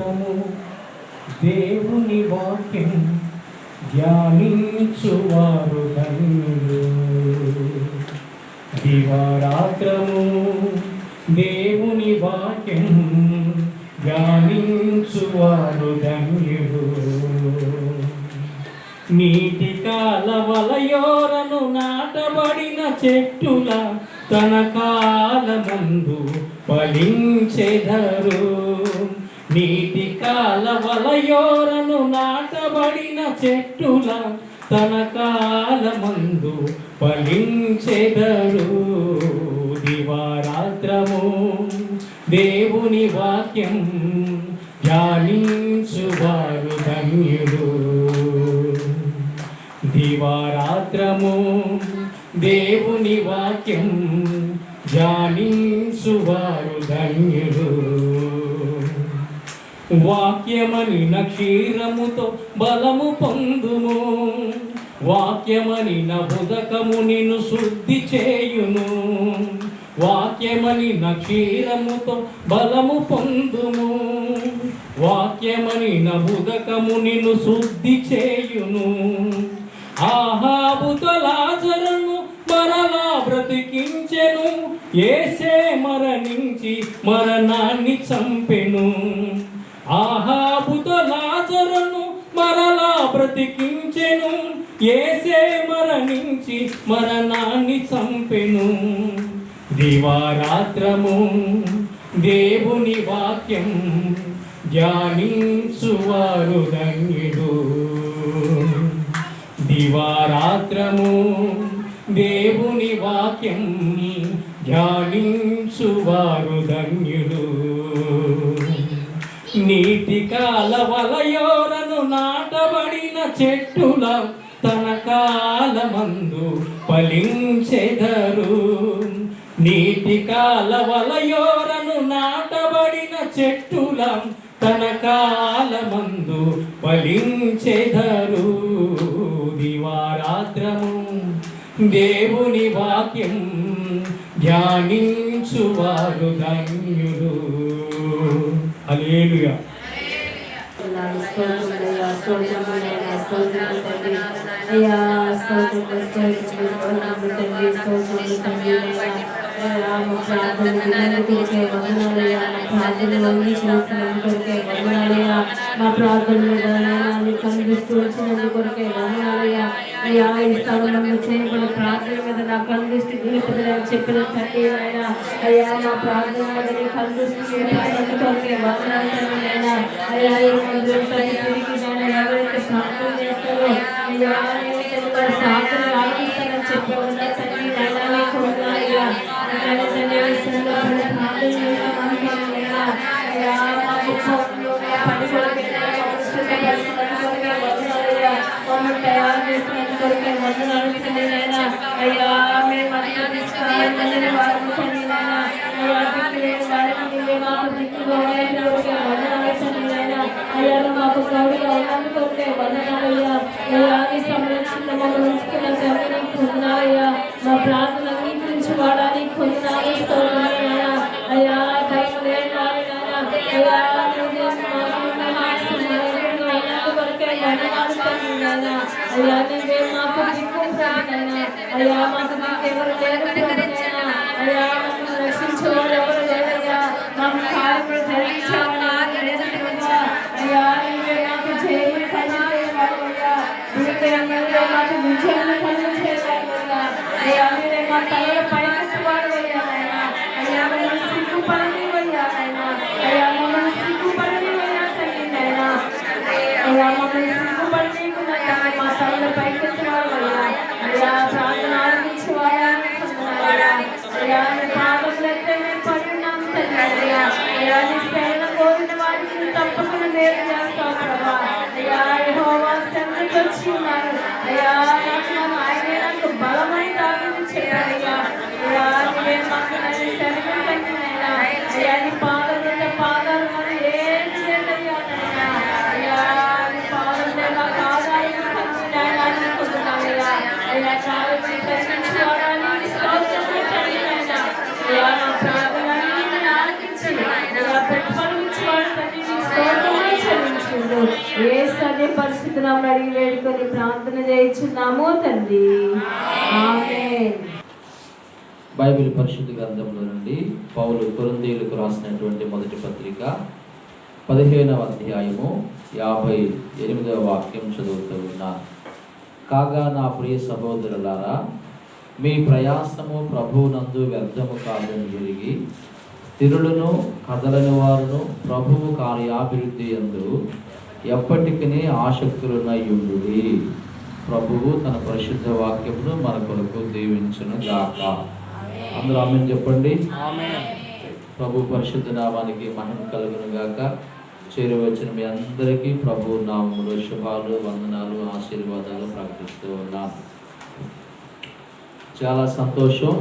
దివారాత్రము దేవుని వాక్యం ధ్యానించువారు ధన్యులు. దివారాత్రము దేవుని వాక్యం ధ్యానించువారు ధన్యులు. నీటి కాలవలయోరను నాటబడిన చెట్టుల తన కాలమందు ఫలించెదరు. నీతి కాలవలయోరను నాటబడిన చెట్టుల తన కాలమందు ఫలించెదరు. దివారాత్రము దేవుని వాక్యం ధ్యానించువారు ధన్యుడు. దివారాత్రము దేవుని వాక్యం ధ్యానించువారు ధన్యుడు. వాక్యమని క్షీరముతో బలము పొందుము. వాక్యమని ఉదకము నిన్ను శుద్ధి చేయును వాక్యమని క్షీరముతో బలము పొందుము. వాక్యమని ఉదకము నిన్ను శుద్ధి చేయును ఆహాబుతో లాజరును మరలా బ్రతికించెను. ఏసే మరణించి మరణాన్ని చంపెను. ఆహాబుతో లాజరును మరలా బ్రతికించెను. ఏసే మరణించి మరణాన్ని చంపెను. దివారాత్రము దేవుని వాక్యం ధ్యానించువారు ధన్యుడు. దివారాత్రము దేవుని వాక్యం ధ్యానించువారు ధన్యుడు. నీటి కాలవలయోరను నాటబడిన చెట్టుల తన కాలమందు ఫలించెదరు. నీటి కాలవలయోరను నాటబడిన చెట్టుల తన కాలమందు ఫలించెదరు. దివారాత్రము దేవుని వాక్యం ధ్యానించువారు ధన్యులు. అలేలుగా స్తోత్రములయ్యా, స్తోత్రములయ్యా, స్తోత్రములు తండ్రి. అయ్యా, స్తోత్రములు, స్తోత్రములు, స్తోత్రములు తండ్రి, స్తోత్రములు తండ్రి, అయ్యా. అయ్యా, మా ప్రార్థన విన్నందుకే వందనాలయ్యా, మా ప్రార్థనలు అంగీకరిస్తున్నందుకే వందనాలయ్యా, మా ప్రార్థన మీద నాయనాన్ని కనిపిస్తూ వచ్చినందుకు కొరకే వందనాలయ్యా. అయ్యా, ఈ స్థలంలో చేయబడిన ప్రార్థన మీద నా కనిపిస్తూ నిలుపుదలని చెప్పిన తండ్రి నాయనా. అయ్యా మా ప్రార్థన మీద నీ కనిపిస్తూ నిలుపుదలని కొరకే వందనాలు తండ్రి నాయనా. అయ్యా ఈ మందిరం తల్లి తిరిగి నాయన ఎవరైతే ప్రార్థన చేస్తారో అయ్యా నేను వారి ప్రార్థన ఆలకిస్తానని చెప్పి ఉన్నా తండ్రి నాయనా నీకు వందనాలయ్యా. నాయనా తండ్రి ఈ స్థలంలో పడిన ప్రార్థన చేసిన మహిమలయ్యా. అయ్యా మా కుటుంబంలో నా పని కొరకే నాయనా అవసరమైన పరిస్థితుల కొరకే వందనాలయ్యా. మమ్మల్ని తయారు చేసినందుకు కొరకే వందనాలు తండ్రి నాయనా. అయ్యా మేము అందించుకోవాలని వారు తండ్రి నాయనా. అయ్యా దిక్కు లేని వారికి నీవే మాకు దిక్కుగా ఉన్నందుకు కొరకే వందనాలు తండ్రి నాయనా. అయ్యా నువ్వు మాకు గౌరవంగా అయ్యా నీవే మాకు దిక్కు తండ్రి నాయనా. అయ్యా మాకు దిక్కు ఎవరు లేరు ప్రభు నాయనా. అయ్యా మమ్మల్ని రక్షించేవాడు ఎవరు లేరయ్యా మాకు కార్యములు జరిగించేవాడు ఎవరు లేరు ప్రభు. అయ్యా నీవే మాకు చేయని కలిగించేవాడు అయ్యా నీవే మాకు విజయాన్ని కలిగించేవాడు అయ్యా అయ్యా నీవే మా తలలో పైకిస్తువాడు అయ్యా నాయనా. అయ్యా మమ్మల్ని సిగ్గుపడనివయ్యా పరిస్థితి పరిశుద్ధనామని అడిగి వేడుకొని ప్రార్థన చేయించున్నాము తండ్రి. బైబిల్ పరిశుద్ధ గ్రంథంలో నుండి పౌలు కొరింథీయులకు రాసినటువంటి మొదటి పత్రిక పదిహేనవ అధ్యాయము యాభై ఎనిమిదవ వాక్యం చదువుతూ ఉన్నాను కాగా నా ప్రియ సహోదరులారా మీ ప్రయాసము ప్రభువునందు వ్యర్థము కాదని జరిగి స్థిరులను కదలని వారును ప్రభువు కార్యాభివృద్ధి ఎందు ఎప్పటికీ ఆసక్తులున్నయుండు ప్రభువు తన పరిశుద్ధ వాక్యమును మన కొరకు దీవించును గాక అందరూ ఆమెను చెప్పండి. ప్రభు పరిశుద్ధ నామానికి మహిమ కలుగును గాక చేరువచ్చిన మీ అందరికీ ప్రభు నామములో శుభాలు వందనాలు ఆశీర్వాదాలు ప్రకటిస్తూ ఉన్నాను. చాలా సంతోషం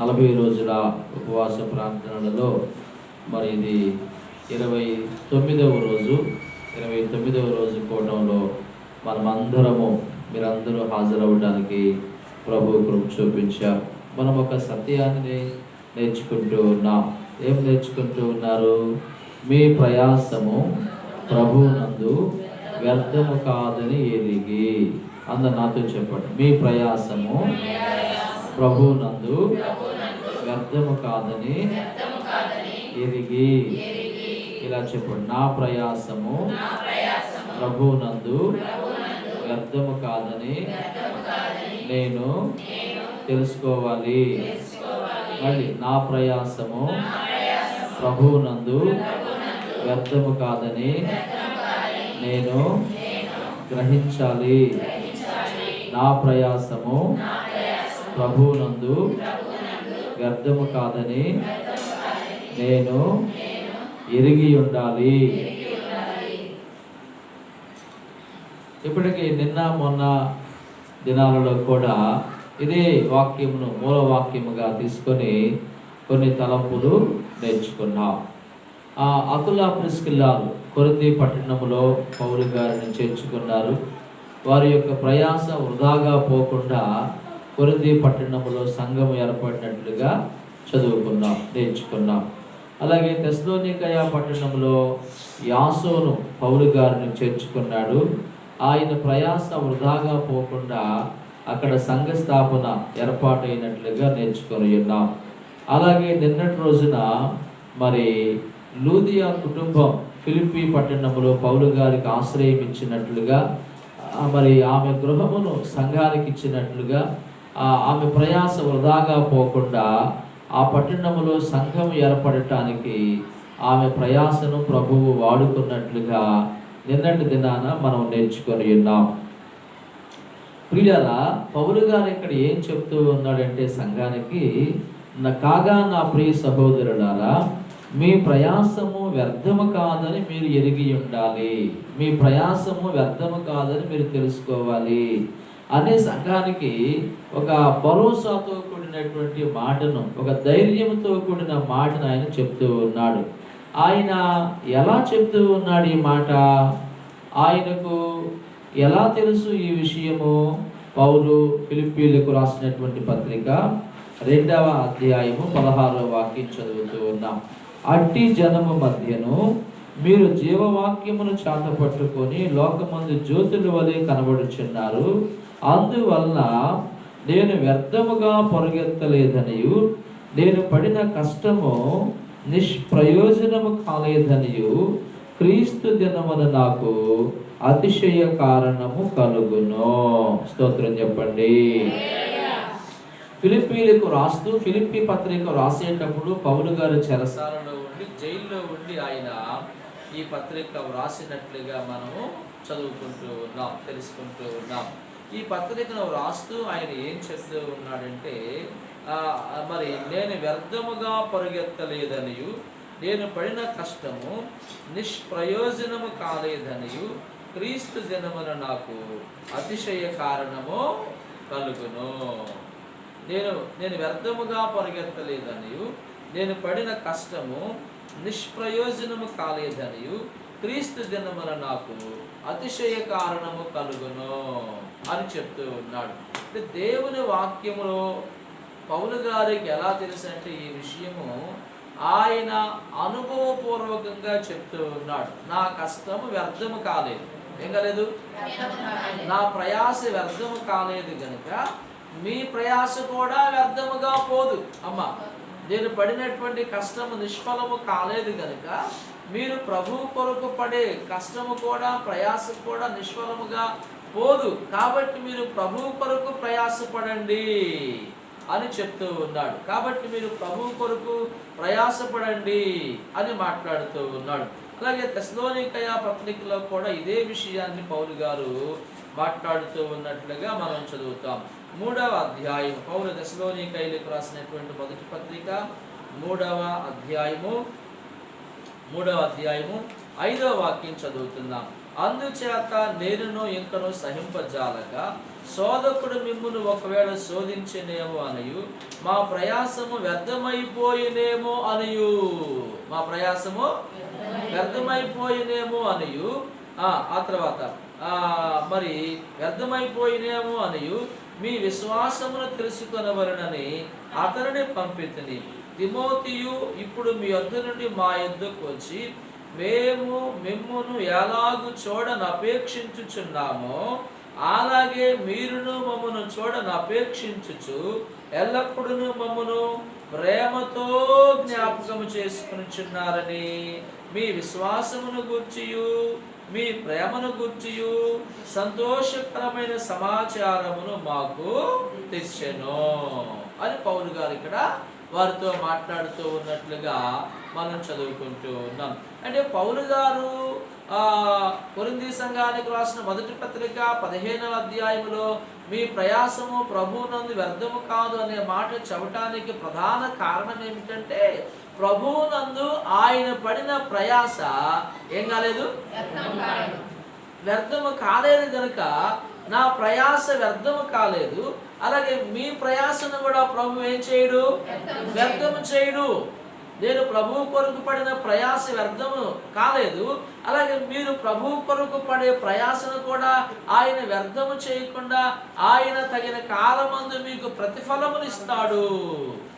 నలభై రోజుల ఉపవాస ప్రార్థనలలో మరి ఇది ఇరవై తొమ్మిదవ రోజు. ఇరవై తొమ్మిదవ రోజు కూటంలో మనమందరము మీరందరూ హాజరవడానికి ప్రభు కృప చూపించారు మనం ఒక సత్యాన్ని నేర్చుకుంటూ ఉన్నాం. ఏం నేర్చుకుంటూ ఉన్నారు? మీ ప్రయాసము ప్రభునందు వ్యర్థము కాదని ఎరిగి అందరు నాతో చెప్పండి. మీ ప్రయాసము ప్రభునందు వ్యర్థము కాదని ఎరిగి ఇలా చెప్పండి. నా ప్రయాసము ప్రభునందు వ్యర్థము కాదని నేను తెలుసుకోవాలి. మళ్ళీ నా ప్రయాసము ప్రభువునందు వ్యర్థము కాదని నేను గ్రహించాలి. నా ప్రయాసము ప్రభువునందు వ్యర్థము కాదని నేను ఎరిగి ఉండాలి. ఇప్పటికి నిన్న మొన్న దినాలలో కూడా ఇదే వాక్యమును మూల వాక్యముగా తీసుకొని కొన్ని తలంపులు నేర్చుకున్నాం. ఆ అతులా ప్రిస్కిల్లాలు కొరింది పట్టణములో పౌరు గారిని చేర్చుకున్నారు. వారి యొక్క ప్రయాస వృధాగా పోకుండా కొరింది పట్టణములో సంఘం ఏర్పడినట్లుగా చదువుకున్నాం నేర్చుకున్నాం. అలాగే తెస్లోనికయ పట్టణంలో యాసోను పౌలు గారిని చేర్చుకున్నాడు. ఆయన ప్రయాస వృధాగా పోకుండా అక్కడ సంఘ స్థాపన ఏర్పాటైనట్లుగా నేర్చుకొని ఉన్నాం. అలాగే నిన్నటి రోజున మరి లూదియా కుటుంబం ఫిలిపి పట్టణంలో పౌలు గారికి ఆశ్రయం ఇచ్చినట్లుగా మరి ఆమె గృహమును సంఘానికి ఇచ్చినట్లుగా ఆమె ప్రయాస వృధాగా పోకుండా ఆ పట్టణములో సంఘం ఏర్పడటానికి ఆమె ప్రయాసను ప్రభువు వాడుకున్నట్లుగా నిన్నటి దినాన మనం నేర్చుకొని ఉన్నాం. ప్రియులరా పౌలు గారు ఇక్కడ ఏం చెప్తూ ఉన్నాడంటే సంఘానికి "నా- కాగా నా ప్రియ సహోదరులారా మీ ప్రయాసము వ్యర్థము కాదని మీరు ఎరిగి ఉండాలి. మీ ప్రయాసము వ్యర్థము కాదని మీరు తెలుసుకోవాలి. అనే సంఘానికి ఒక భరోసాతో కూడినటువంటి మాటను ఒక ధైర్యంతో కూడిన మాటను ఆయన చెప్తూ ఉన్నాడు. ఆయన ఎలా చెప్తూ ఉన్నాడు ఈ మాట? ఆయనకు ఎలా తెలుసు ఈ విషయము? పౌలు ఫిలిప్పీలకు రాసినటువంటి పత్రిక రెండవ అధ్యాయము పదహారవ వాక్యం చదువుతూ ఉన్నాం. అట్టి జనము మధ్యను మీరు జీవవాక్యమును చేత పట్టుకొని లోకమందు జ్యోతుల వలె కనబడుచున్నారు. అందువలన నేను వ్యర్థముగా పొరగెత్తలేదనియు నేను పడిన కష్టము నిష్ప్రయోజనము కాలేదనియు క్రీస్తు దినమున నాకు అతిశయ కారణము కలుగును. స్తోత్రం చెప్పండి. ఫిలిప్పీలకు రాస్తూ ఫిలిప్పి పత్రిక రాసేటప్పుడు పౌలు గారు చెరసాలలో ఉండి జైల్లో ఉండి ఆయన ఈ పత్రిక వ్రాసినట్లుగా మనము చదువుకుంటూ ఉన్నాం తెలుసుకుంటూ ఉన్నాం. ఈ పత్రికను రాస్తూ ఆయన ఏం చేస్తూ ఉన్నాడంటే మరి నేను వ్యర్థముగా పరుగెత్తలేదనియు నేను పడిన కష్టము నిష్ప్రయోజనము కాలేదనియు క్రీస్తు జనమున నాకు అతిశయ కారణము కలుగును. నేను నేను వ్యర్థముగా పరిగెత్తలేదనియు నేను పడిన కష్టము నిష్ప్రయోజనము కాలేదనియు క్రీస్తు దినమున నాకు అతిశయ కారణము కలుగును. అని చెప్తూ ఉన్నాడు. అంటే దేవుని వాక్యములో పౌలు గారికి ఎలా తెలుసు అంటే ఈ విషయము ఆయన అనుభవపూర్వకంగా చెప్తూ ఉన్నాడు. నా కష్టము వ్యర్థము కాలేదు. ఏం కాలేదు? నా ప్రయాస వ్యర్థము కాలేదు గనుక మీ ప్రయాస కూడా వ్యర్థముగా పోదు. అమ్మ నేను పడినటువంటి కష్టము నిష్ఫలము కాలేదు గనుక మీరు ప్రభు కొరకు పడే కష్టము కూడా ప్రయాస కూడా నిష్ఫలముగా పోదు. కాబట్టి మీరు ప్రభు కొరకు ప్రయాసపడండి అని చెప్తూ ఉన్నాడు. కాబట్టి మీరు ప్రభు కొరకు ప్రయాసపడండి అని మాట్లాడుతూ ఉన్నాడు. అలాగే తెస్లోనికయ పత్రికలో కూడా ఇదే విషయాన్ని పౌలు గారు మాట్లాడుతూ ఉన్నట్లుగా మనం చదువుతాం. మూడవ అధ్యాయం పౌరు తెస్లోనికైలకు రాసినటువంటి మొదటి పత్రిక మూడవ అధ్యాయము. మూడవ అధ్యాయము. ఐదవ వాక్యం చదువుతున్నాం. అందుచేత నేనును ఇంకను సహింపజాలగా శోధకుడు మిమ్మును ఒకవేళ శోధించినేమో అనయు మా ప్రయాసము వ్యర్థమైపోయినేమో అనయు. మా ప్రయాసము వ్యర్థమైపోయినేమో అనయు. ఆ ఆ తర్వాత ఆ మరి వ్యర్థమైపోయినేమో అనయు. మీ విశ్వాసమును తెలుసుకొనవలనని అతనిని పంపితిని. తిమోతియు ఇప్పుడు మీ యొద్ద నుండి మా యొద్దకు వచ్చి మేము మిమ్మును ఎలాగు చూడని అపేక్షించుచున్నామో అలాగే మీరును మమ్మను చూడని అపేక్షించుచు ఎల్లప్పుడూ మమ్మను ప్రేమతో జ్ఞాపకము చేసుకునిచున్నారని మీ విశ్వాసమును గూర్చియు మీ ప్రేమను గుర్చియు సంతోషకరమైన సమాచారమును మాకు తెచ్చెను అని పౌలు గారు ఇక్కడ వారితో మాట్లాడుతూ ఉన్నట్లుగా మనం చదువుకుంటూ ఉన్నాం. అంటే పౌలు గారు ఆ కొరింది సంఘానికి రాసిన మొదటి పత్రిక పదిహేనవ అధ్యాయంలో మీ ప్రయాసము ప్రభువునందు వ్యర్థము కాదు అనే మాట చెప్పటానికి ప్రధాన కారణం ఏమిటంటే ప్రభువునందు ఆయన పడిన ప్రయాస ఏం కాలేదు? వ్యర్థము కాలేదు. కనుక నా ప్రయాస వ్యర్థము కాలేదు. అలాగే మీ ప్రయాసను కూడా ప్రభు ఏం చేయడు? వ్యర్థము చేయడు. నేను ప్రభు కొరకు పడిన ప్రయాస వ్యర్థము కాలేదు. అలాగే మీరు ప్రభు కొరకు పడే ప్రయాసను కూడా ఆయన వ్యర్థము చేయకుండా ఆయన తగిన కాలమందు మీకు ప్రతిఫలమును ఇస్తాడు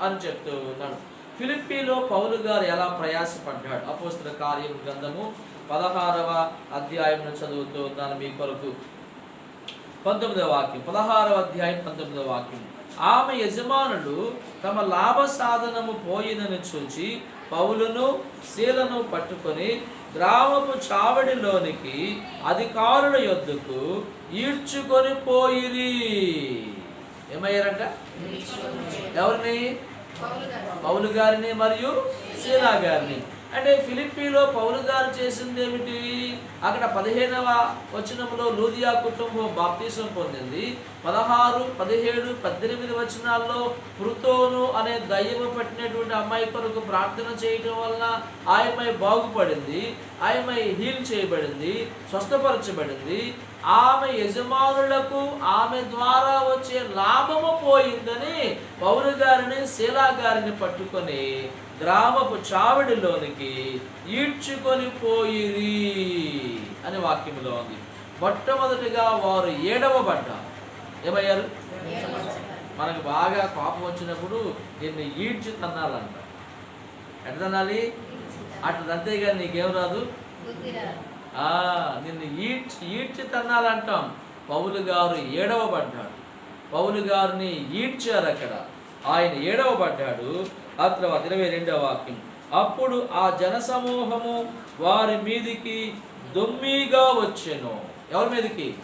అని చెప్తూ ఉన్నాడు ఫిలిప్పీలో పౌలు గారు ఎలా ప్రయాసపడ్డాడు? అపోస్తుల కార్యం గ్రంథము పదహారవ అధ్యాయం చదువుతూ ఉన్నాను మీ కొరకు. పంతొమ్మిదవ వాక్యం పదహారవ అధ్యాయం పంతొమ్మిదవ వాక్యం. ఆమె యజమానులు తమ లాభ సాధనము పోయినని చూచి పౌలును శీలను పట్టుకొని గ్రామపు చావడిలోనికి అధికారుల యొద్దకు ఈడ్చుకొని పోయిరి. ఏమయ్యారంట? ఎవరిని? పౌలు గారిని. మరియు శీలా గారిని. అంటే ఫిలిప్పీలో పౌలు గారు చేసింది ఏమిటి అక్కడ పదిహేనవ వచనంలో లూదియా కుటుంబం బాప్తీసం పొందింది. పదహారు పదిహేడు పద్దెనిమిది వచనాల్లో పృతోను అనే దయ్యము పట్టినటువంటి అమ్మాయి కొరకు ప్రార్థన చేయటం వలన ఆయమై బాగుపడింది. ఆయమై హీల్ చేయబడింది స్వస్థపరచబడింది. ఆమె యజమానులకు ఆమె ద్వారా వచ్చే లాభము పోయిందని పౌరు గారిని శీలా గారిని పట్టుకొని గ్రామపు చావిడిలోనికి ఈడ్చుకొని పోయిరి అని వాక్యంలో ఉంది. మొట్టమొదటిగా వారు ఏడవబడ్డారు. ఏమయ్యారు? మనకు బాగా కోపం వచ్చినప్పుడు దీన్ని ఈడ్చి తన్నాలంట. ఎట్లా తన్నాలి? అట్లా అంతేగాని నీకేం రాదు? నిన్ను ఈడ్చి ఈడ్చి తన్నాలంటాం. పౌలు గారు ఏడవబడ్డాడు. పౌలు గారిని ఈడ్చారు అక్కడ. ఆయన ఏడవబడ్డాడు. ఆ తర్వాత ఇరవై రెండవ వాక్యం. అప్పుడు ఆ జనసమూహము వారి మీదికి దొమ్మిగా వచ్చెను. ఎవరి మీదకి?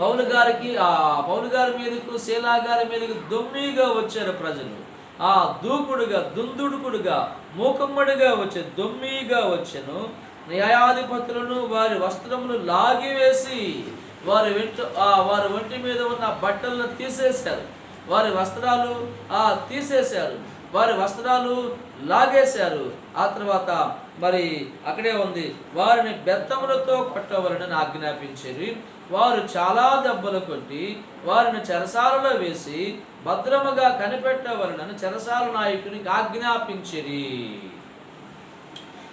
పౌలు గారికి ఆ పౌలు గారి మీదకు శీలా గారి మీదకు దొమ్మిగా వచ్చారు ప్రజలు. ఆ దూకుడుగా దుందుడుకుడుగా మూకమ్మడిగా వచ్చే దొమ్మిగా వచ్చెను. న్యాయాధిపతులను వారి వస్త్రములు లాగివేసి వారి వెంట ఆ వారి ఒంటి మీద ఉన్న బట్టలను తీసేశారు. వారి వస్త్రాలు ఆ తీసేశారు. వారి వస్త్రాలు లాగేశారు. ఆ తర్వాత మరి అక్కడే ఉంది. వారిని బెత్తములతో కొట్టవలనని ఆజ్ఞాపించేది. వారు చాలా దెబ్బలు కొట్టి వారిని చెరసాలలో వేసి భద్రముగా కనిపెట్టవలనని చెరసాల నాయకునికి ఆజ్ఞాపించిరి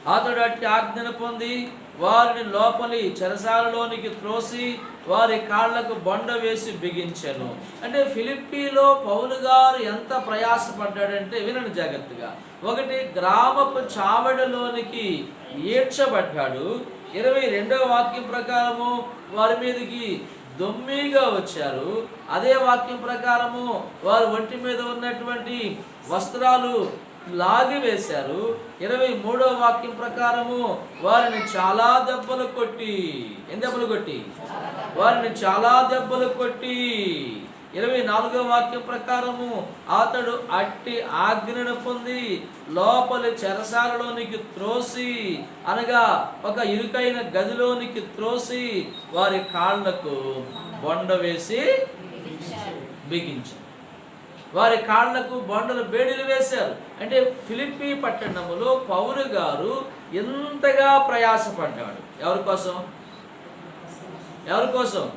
అతడు అట్టి ఆజ్ఞను పొంది వారిని లోపలి చెరసాలలోనికి త్రోసి వారి కాళ్ళకు బొండ వేసి బిగించాను. అంటే ఫిలిప్పీలో పౌలు గారు ఎంత ప్రయాసపడ్డాడంటే వినండి జాగ్రత్తగా. ఒకటి గ్రామపు చావడిలోనికి ఈడ్చబడ్డాడు. ఇరవై రెండవ వాక్యం ప్రకారము వారి మీదకి దొమ్మిగా వచ్చారు. అదే వాక్యం ప్రకారము వారి ఒంటి మీద ఉన్నటువంటి వస్త్రాలు లాగి వేశారు. ఇరవై మూడో వాక్యం ప్రకారము వారిని చాలా దెబ్బలు కొట్టి ఎన్ని దెబ్బలు కొట్టి? వారిని చాలా దెబ్బలు కొట్టి. ఇరవై నాలుగో వాక్యం ప్రకారము అతడు అట్టి ఆజ్ఞను పొంది లోపలి చెరసాలలోనికి త్రోసి అనగా ఒక ఇరుకైన గదిలోనికి త్రోసి వారి కాళ్ళకు బొండ వేసి బిగించారు వారి కాళ్ళకు బండలు బేడీలు వేశారు. అంటే ఫిలిప్పీ పట్టణంలో పౌరు గారు ఎంతగా ప్రయాసపడ్డాడు? ఎవరి కోసం? ఎవరి కోసం?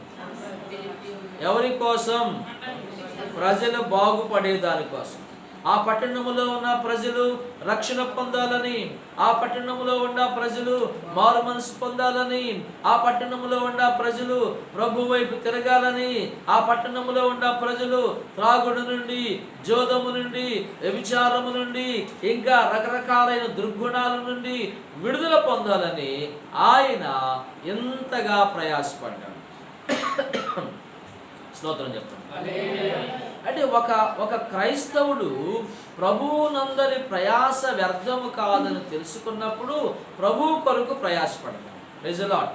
ఎవరి కోసం? ప్రజలు బాగుపడే దానికోసం ఆ పట్టణములో ఉన్న ప్రజలు రక్షణ పొందాలని ఆ పట్టణములో ఉన్న ప్రజలు మారు మనసు పొందాలని ఆ పట్టణములో ఉన్న ప్రజలు ప్రభు వైపు తిరగాలని ఆ పట్టణములో ఉన్న ప్రజలు త్రాగుడు నుండి జోదము నుండి వ్యభిచారము నుండి ఇంకా రకరకాలైన దుర్గుణాల నుండి విడుదల పొందాలని ఆయన ఎంతగా ప్రయాసపడ్డాడు. స్తోత్రం చెప్తాను. అంటే ఒక ఒక క్రైస్తవుడు ప్రభువునందరి ప్రయాస వ్యర్థము కాదని తెలుసుకున్నప్పుడు ప్రభు కొరకు ప్రయాసపడతాడు. రిజలాట్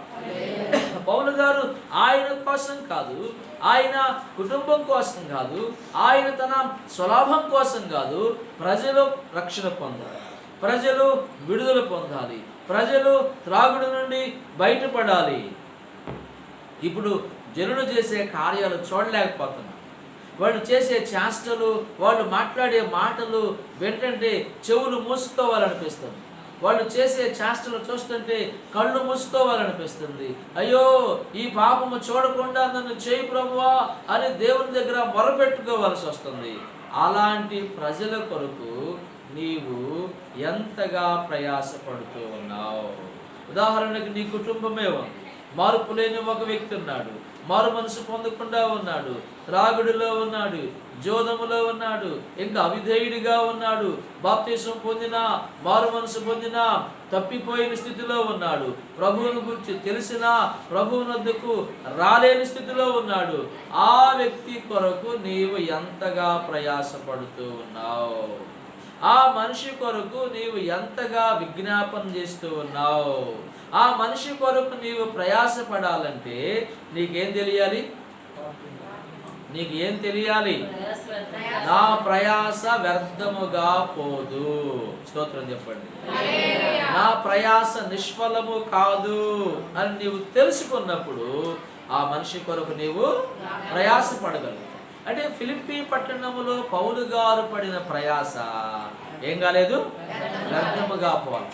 పౌలు గారు ఆయన కోసం కాదు ఆయన కుటుంబం కోసం కాదు ఆయన తన స్వలాభం కోసం కాదు ప్రజలు రక్షణ పొందాలి. ప్రజలు విడుదల పొందాలి. ప్రజలు త్రాగుడు నుండి బయటపడాలి. ఇప్పుడు జనులు చేసే కార్యాలు చూడలేకపోతున్నారు వాళ్ళు చేసే చేష్టలు వాళ్ళు మాట్లాడే మాటలు వింటుంటే చెవులు మూసుకోవాలనిపిస్తుంది. వాళ్ళు చేసే చేష్టలు చూస్తుంటే కళ్ళు మూసుకోవాలనిపిస్తుంది. అయ్యో ఈ పాపము చూడకుండా నన్ను చేయి ప్రభువా అని దేవుని దగ్గర మొరపెట్టుకోవాల్సి వస్తుంది. అలాంటి ప్రజల కొరకు నీవు ఎంతగా ప్రయాసపడుతూ ఉన్నావు? ఉదాహరణకు నీ కుటుంబమే ఉంది. మార్పు లేని ఒక వ్యక్తి ఉన్నాడు. మారు మనసు పొందకుండా ఉన్నాడు. త్రాగుడిలో ఉన్నాడు. జోదములో ఉన్నాడు. ఇంకా అవిధేయుడిగా ఉన్నాడు. బాప్తీసం పొందిన మారు మనసు పొందిన తప్పిపోయిన స్థితిలో ఉన్నాడు. ప్రభువును గురించి తెలిసిన ప్రభువునొద్దకు రాలేని స్థితిలో ఉన్నాడు. ఆ వ్యక్తి కొరకు నీవు ఎంతగా ప్రయాసపడుతూ ఉన్నావు? ఆ మనిషి కొరకు నీవు ఎంతగా విజ్ఞాపన చేస్తూ ఉన్నావు? ఆ మనిషి కొరకు నీవు ప్రయాసపడాలంటే నీకేం తెలియాలి? నీకు ఏం తెలియాలి? నా ప్రయాస వ్యర్థముగా పోదు. స్తోత్రం చెప్పండి. నా ప్రయాస నిష్ఫలము కాదు అని నీవు తెలుసుకున్నప్పుడు ఆ మనిషి కొరకు నీవు ప్రయాసపడగలుగుతావు అంటే ఫిలిప్పీ పట్టణములో పౌలు గారు పడిన ప్రయాస ఏం కాలేదు? వ్యర్థముగా పోవాలి.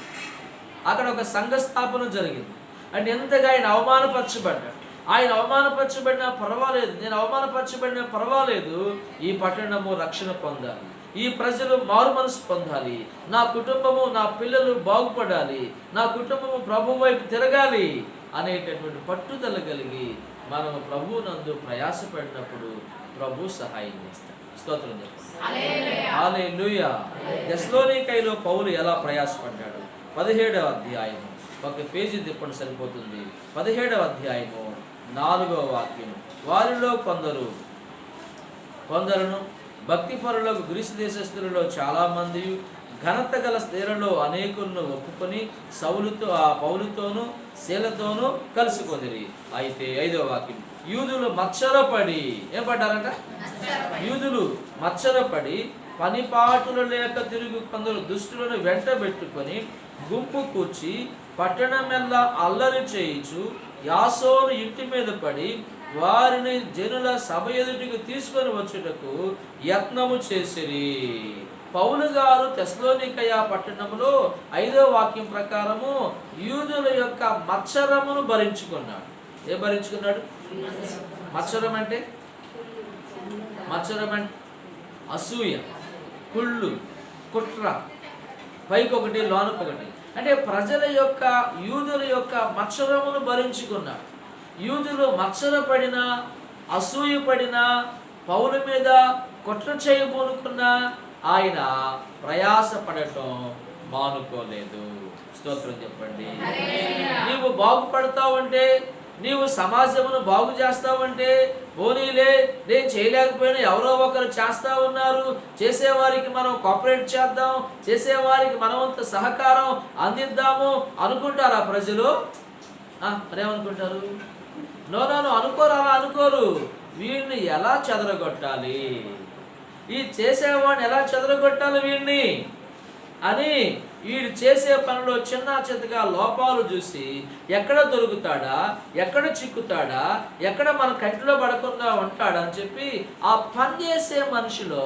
అక్కడ ఒక సంఘ స్థాపన జరిగింది. అంటే ఎంతగా ఆయన అవమానపరచబడ్డాడు. ఆయన అవమానపరచబడినా పర్వాలేదు. నేను అవమానపరచబడినా పర్వాలేదు. ఈ పట్టణము రక్షణ పొందాలి. ఈ ప్రజలు మారు మనసు పొందాలి. నా కుటుంబము నా పిల్లలు బాగుపడాలి. నా కుటుంబము ప్రభు వైపు తిరగాలి అనేటటువంటి పట్టుదల కలిగి మనము ప్రభువు నందు ప్రయాసపడినప్పుడు ప్రభు సహాయం చేస్తాడు. స్తోత్రం దెస్లోనికైలో పౌలు ఎలా ప్రయాసపడ్డాడు? పదిహేడవ అధ్యాయము. ఒక పేజీ తిప్పండి సరిపోతుంది. పదిహేడవ అధ్యాయము నాలుగవ వాక్యం వారిలో కొందరు కొందరును భక్తి పరులకు గ్రీసు దేశస్థులలో చాలామంది ఘనత గల స్త్రీలలో అనేకులను ఒప్పుకొని సౌలుతో ఆ పౌలుతోనూ శీలతోనూ కలుసుకొదిరి. అయితే ఐదవ వాక్యం. యూదులు మచ్చరపడి ఏం పడ్డారట? యూదులు మచ్చరపడి పనిపాటులు లేక తిరుగు కొందరు దుష్టులను వెంటబెట్టుకొని గుంపు కూర్చి పట్టణమెల్లా అల్లరి చేయించు యాసోను ఇంటి మీద పడి వారిని జనుల సభ ఎదుటికి తీసుకొని వచ్చుటకు యత్నము చేసిరి. పౌలు గారు తెస్లోనికయ పట్టణంలో ఐదో వాక్యం ప్రకారము యూదుల యొక్క మత్సరమును భరించుకున్నాడు. ఏ భరించుకున్నాడు? మత్సరం అంటే? మత్సరం అంటే అసూయ కుళ్ళు కుట్ర పైకి ఒకటి లోనకొకటి అంటే ప్రజల యొక్క యూదుల యొక్క మత్సరమును భరించుకున్నాడు. యూదులు మత్సరపడిన అసూయపడిన పౌల మీద కుట్ర చేయబోనుకున్న ఆయన ప్రయాసపడటం మానుకోలేదు. స్తోత్రం చెప్పండి. నీవు బాగుపడతావంటే నీవు సమాజమును బాగు చేస్తావంటే పోనీలే నేను చేయలేకపోయినా ఎవరో ఒకరు చేస్తా ఉన్నారు. చేసేవారికి మనం కోఆపరేట్ చేద్దాం చేసేవారికి మనమంత సహకారం అందిద్దాము అనుకుంటారా ప్రజలు? మరేమనుకుంటారు? నో నో నో, అనుకోరు అలా అనుకోరు. వీడిని ఎలా చెదరగొట్టాలి? ఈ చేసేవాడిని ఎలా చెదరగొట్టాలి వీడిని? అని వీడు చేసే పనిలో చిన్న చిన్నగా లోపాలు చూసి ఎక్కడ దొరుకుతాడా ఎక్కడ చిక్కుతాడా ఎక్కడ మన కంటిలో పడకుండా ఉంటాడా అని చెప్పి ఆ పని చేసే మనిషిలో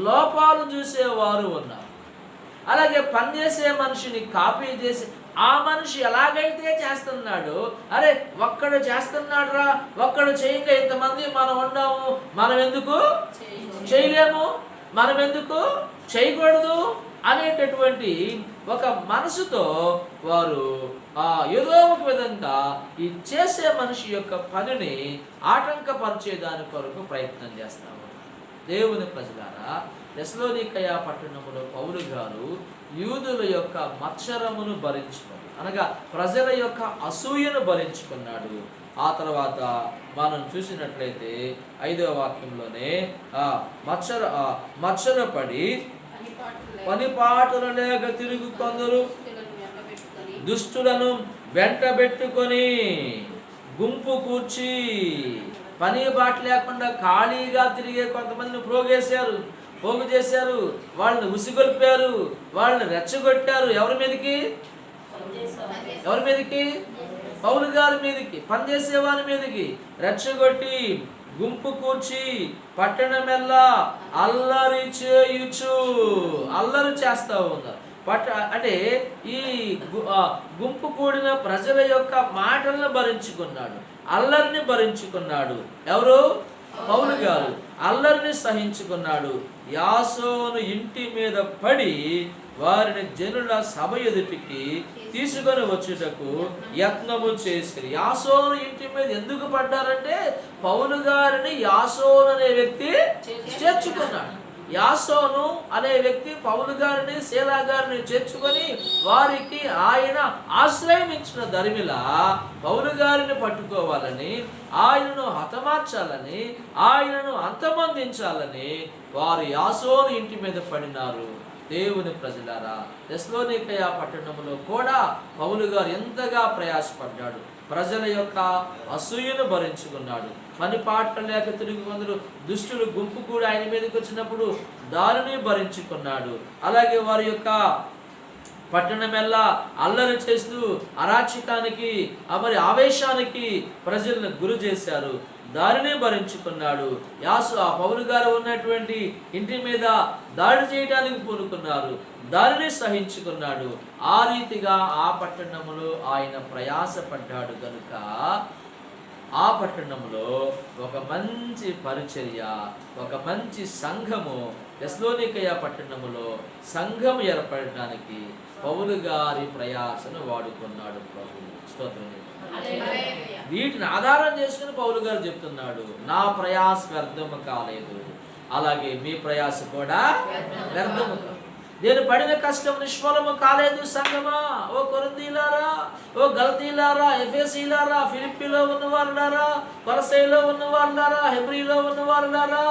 లోపాలు చూసేవారు ఉన్నారు. అలాగే పని చేసే మనిషిని కాపీ చేసి ఆ మనిషి ఎలాగైతే చేస్తున్నాడు అరే ఒక్కడు చేస్తున్నాడు రా ఒక్కడు చేయంగా ఇంతమంది మనం ఉన్నాము మనం ఎందుకు? చేయలేము. మనం ఎందుకు చేయకూడదు అనేటటువంటి ఒక మనసుతో వారు ఆ ఏదో ఒక విధంగా ఈ చేసే మనిషి యొక్క పనిని ఆటంకపరిచే దాని కొరకు ప్రయత్నం చేస్తాము. దేవుని ప్రజలారా తెస్లోనికయ పట్టణములో పౌరు గారు యూదుల యొక్క మత్సరమును భరించుకున్నాడు. అనగా ప్రజల యొక్క అసూయను భరించుకున్నాడు. ఆ తర్వాత మనం చూసినట్లయితే ఐదవ వాక్యంలోనే ఆ మత్సర ఆ మత్సరపడి పనిపాటుల లేక తిరుగు కొందరు. దుష్టులను వెంటబెట్టుకొని గుంపు కూర్చి పని బాట లేకుండా ఖాళీగా తిరిగే కొంతమందిని ప్రోగేశారు పోగు చేశారు. వాళ్ళని ఉసిగొల్పారు వాళ్ళని రెచ్చగొట్టారు. ఎవరి మీదకి? ఎవరి మీదకి? పౌలు గారి మీదకి పనిచేసేవారి మీదకి రెచ్చగొట్టి గుంపు కూర్చి పట్టణమెల్లా అల్లరి చేయుచు అల్లరి చేస్తా ఉన్నారు. పట్ట అంటే ఈ గు- గుంపు కూడిన ప్రజల యొక్క మాటలను భరించుకున్నాడు అల్లరిని భరించుకున్నాడు. ఎవరు? పౌలు గారు. అల్లరిని సహించుకున్నాడు. యాసోను ఇంటి మీద పడి వారిని జనుల సభ ఎదుటికి తీసుకొని వచ్చుటకు యత్నము చేసి యాసోను ఇంటి మీద ఎందుకు పడ్డారంటే పౌలు గారిని యాసోను అనే వ్యక్తి చేర్చుకున్నాడు. యాసోను అనే వ్యక్తి పౌలు గారిని శీలా గారిని చేర్చుకొని వారికి ఆయన ఆశ్రయం ఇచ్చిన దరిమిల పౌలు గారిని పట్టుకోవాలని ఆయనను హతమార్చాలని ఆయనను అంతమందించాలని వారు యాసోను ఇంటి మీద పడినారు. దేవుని ప్రజలారా దశలోనికయ పట్టణంలో కూడా పౌలు గారు ఎంతగా ప్రయాసపడ్డాడు. ప్రజల యొక్క అసూయను భరించుకున్నాడు. పని పాట లేక తిరిగి కొందరు దుష్టులు గుంపు కూడా ఆయన మీదకి వచ్చినప్పుడు దారిని భరించుకున్నాడు. అలాగే వారి యొక్క పట్టణమెల్లా అల్లరి చేస్తూ అరాచకానికి మరి ఆవేశానికి ప్రజలను గురి చేశారు. దారినే భరించుకున్నాడు. యాసు ఆ పౌరు గారు ఉన్నటువంటి ఇంటి మీద దాడి చేయడానికి పూనుకున్నారు. దారిని సహించుకున్నాడు. ఆ రీతిగా ఆ పట్టణములో ఆయన ప్రయాసపడ్డాడు కనుక ఆ పట్టణంలో ఒక మంచి పరిచర్య ఒక మంచి సంఘము తెస్లోనికయ పట్టణములో సంఘం ఏర్పడటానికి పౌలు గారి ప్రయాసను వాడుకున్నాడు ప్రభు. స్తోత్రం. వీటిని ఆధారం చేసుకుని పౌలు గారు చెప్తున్నాడు నా ప్రయాస వ్యర్థము కాలేదు. అలాగే మీ ప్రయాస కూడా వ్యర్థము కాదు నేను పడిన కష్టం నిష్ఫలము కాలేదు సంగమా. ఓ కొరందీలారా ఓ గల్తీలారా ఎఫెసీలారా ఫిలిప్పీలో ఉన్నవారులారా కొలసైలో ఉన్నవారులారా హెబ్రీలో ఉన్నవారులారా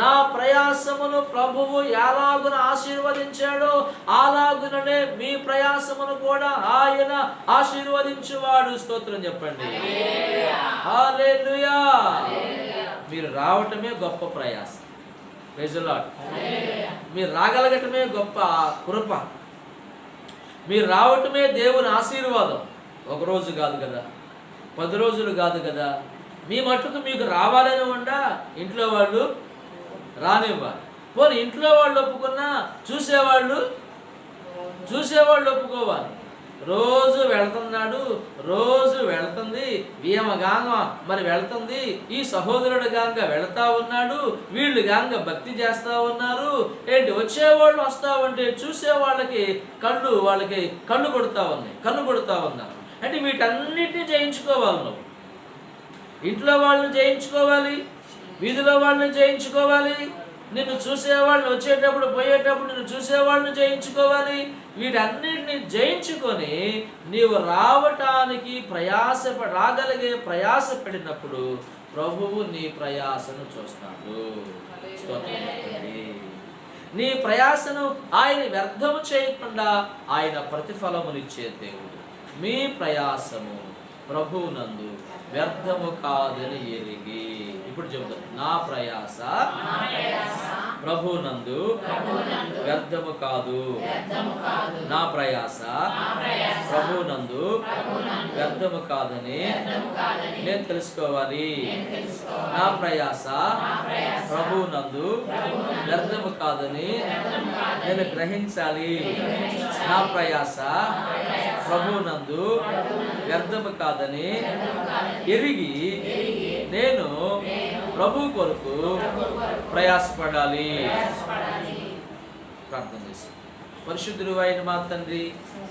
నా ప్రయాసమును ప్రభువు ఎలాగున ఆశీర్వదించాడో అలాగుననే మీ ప్రయాసమును కూడా ఆయన ఆశీర్వదించువాడు. స్తోత్రం చెప్పండి. మీరు రావటమే గొప్ప ప్రయాసం. ప్రైజులాడ్ మీరు రాగలగటమే గొప్ప కృప. మీరు రావటమే దేవుని ఆశీర్వాదం. ఒక రోజు కాదు కదా. పది రోజులు కాదు కదా. మీ మట్టుకు మీకు రావాలని ఉండా ఇంట్లో వాళ్ళు రానివ్వాలి. పోనీ ఇంట్లో వాళ్ళు ఒప్పుకున్నా చూసేవాళ్ళు చూసేవాళ్ళు ఒప్పుకోవాలి. రోజు వెళ్తున్నాడు రోజు వెళుతుంది వీమగాంగ మరి వెళుతుంది ఈ సహోదరుడు గాంగ వెళతా ఉన్నాడు వీళ్ళు గాంగ భక్తి చేస్తా ఉన్నారు ఏంటి వచ్చేవాళ్ళు వస్తా ఉంటే చూసే వాళ్ళకి కళ్ళు వాళ్ళకి కళ్ళు కొడుతూ ఉన్నాయి కళ్ళు కొడుతూ ఉన్నారు. అంటే వీటన్నిటిని జయించుకోవాలి నువ్వు. ఇంట్లో వాళ్ళని జయించుకోవాలి వీధిలో వాళ్ళని జయించుకోవాలి నిన్ను చూసేవాళ్ళు వచ్చేటప్పుడు పోయేటప్పుడు నిన్ను చూసేవాళ్ళని జయించుకోవాలి. వీటన్నిటిని జయించుకొని నీవు రావటానికి ప్రయాస రాగలిగే ప్రయాసపడినప్పుడు ప్రభువు నీ ప్రయాసను చూస్తాడు. నీ ప్రయాసను ఆయన వ్యర్థము చేయకుండా ఆయన ప్రతిఫలమునిచ్చే దేవుడు. మీ ప్రయాసము ప్రభువునందు వ్యర్థము కాదని ఎరిగి ఇప్పుడు చెబుతాను. నా ప్రయాస ప్రభునందు వ్యర్థము కాదు. నా ప్రయాస ప్రభునందు వ్యర్థము కాదని నేను తెలుసుకోవాలి. నా ప్రయాస ప్రభునందు వ్యర్థము కాదని నేను గ్రహించాలి. నా ప్రయాస ప్రభునందు వ్యర్థము కాదని ఎరిగి నేను ప్రభు కొరకు ప్రయాసపడాలి. ప్రార్థన చేసి పరిశుద్ధుడు అయిన మా తండ్రి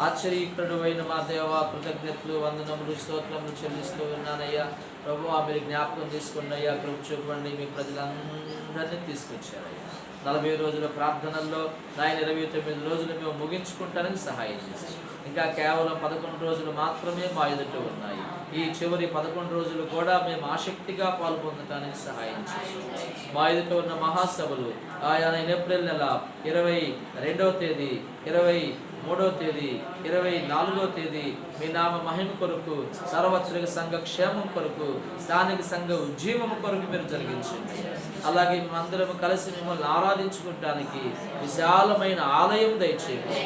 ఆశ్చర్యకుడు అయిన మా దేవ కృతజ్ఞతలు వందనములు స్తోత్రములు చెల్లిస్తూ ఉన్నానయ్యా. ప్రభు మీరు జ్ఞాపకం తీసుకున్న అయ్యా కృప చూపండి మీ ప్రజలందరినీ తీసుకొచ్చారయ్యా. నలభై రోజుల ప్రార్థనల్లో నాయన ఇరవై తొమ్మిది రోజులు మేము ముగించుకుంటానికి సహాయం చేసి ఇంకా కేవలం పదకొండు రోజులు మాత్రమే మా ఎదుట ఉన్నాయి. ఈ చివరి పదకొండు రోజులు కూడా మేము ఆసక్తిగా పాల్పొందటానికి సహాయం చేసి మా ఎదుట ఉన్న మహాసభలు ఆయన ఏప్రిల్ నెల ఇరవై రెండవ తేదీ ఇరవై మూడో తేదీ ఇరవై నాలుగో తేదీ మీ నామ మహిమ కొరకు సర్వత్రిక సంఘ క్షేమం కొరకు స్థానిక సంఘ ఉజ్జీవము కొరకు మీరు జరిగించండి. అలాగే మేమందరం కలిసి మిమ్మల్ని ఆరాధించుకోవడానికి విశాలమైన ఆలయం దయచేయండి.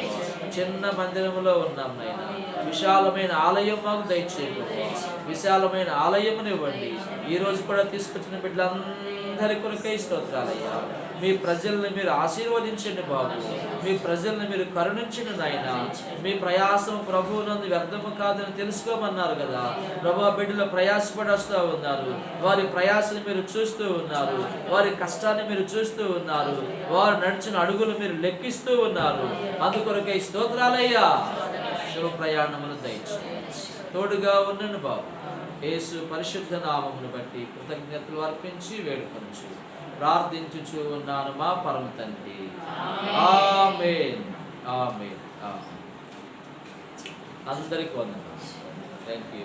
చిన్న మందిరములో ఉన్నాం నాయన. విశాలమైన ఆలయం మాకు దయచేయండి. విశాలమైన ఆలయమునివ్వండి. ఈ రోజు కూడా తీసుకొచ్చిన బిడ్డలందరి కొరకే స్తోత్రాలయ్యా. మీ ప్రజల్ని మీరు ఆశీర్వదించండి బాబు. మీ ప్రజల్ని మీరు కరుణించండి నాయన. మీ ప్రయాసం ప్రభువునందు వ్యర్థము కాదని తెలుసుకోమన్నారు కదా. ప్రభు బిడ్డలు ప్రయాసపడేస్తూ ఉన్నారు. వారి ప్రయాసను మీరు చూస్తూ ఉన్నారు. వారి కష్టాన్ని మీరు చూస్తూ ఉన్నారు. వారు నడిచిన అడుగులు మీరు లెక్కిస్తూ ఉన్నారు. అందుకొరకై స్తోత్రాలయ్యా శుభ ప్రయాణములు దయచేయండి. తోడుగా ఉండండి బాబు. యేసు పరిశుద్ధ నామమును బట్టి కృతజ్ఞతలు అర్పించి వేడుకొనచ్చు ప్రార్థించుచు ఉన్నాను మా పరమ తండ్రి. ఆమేన్. ఆమేన్. అందరికి వందనాలు. Thank you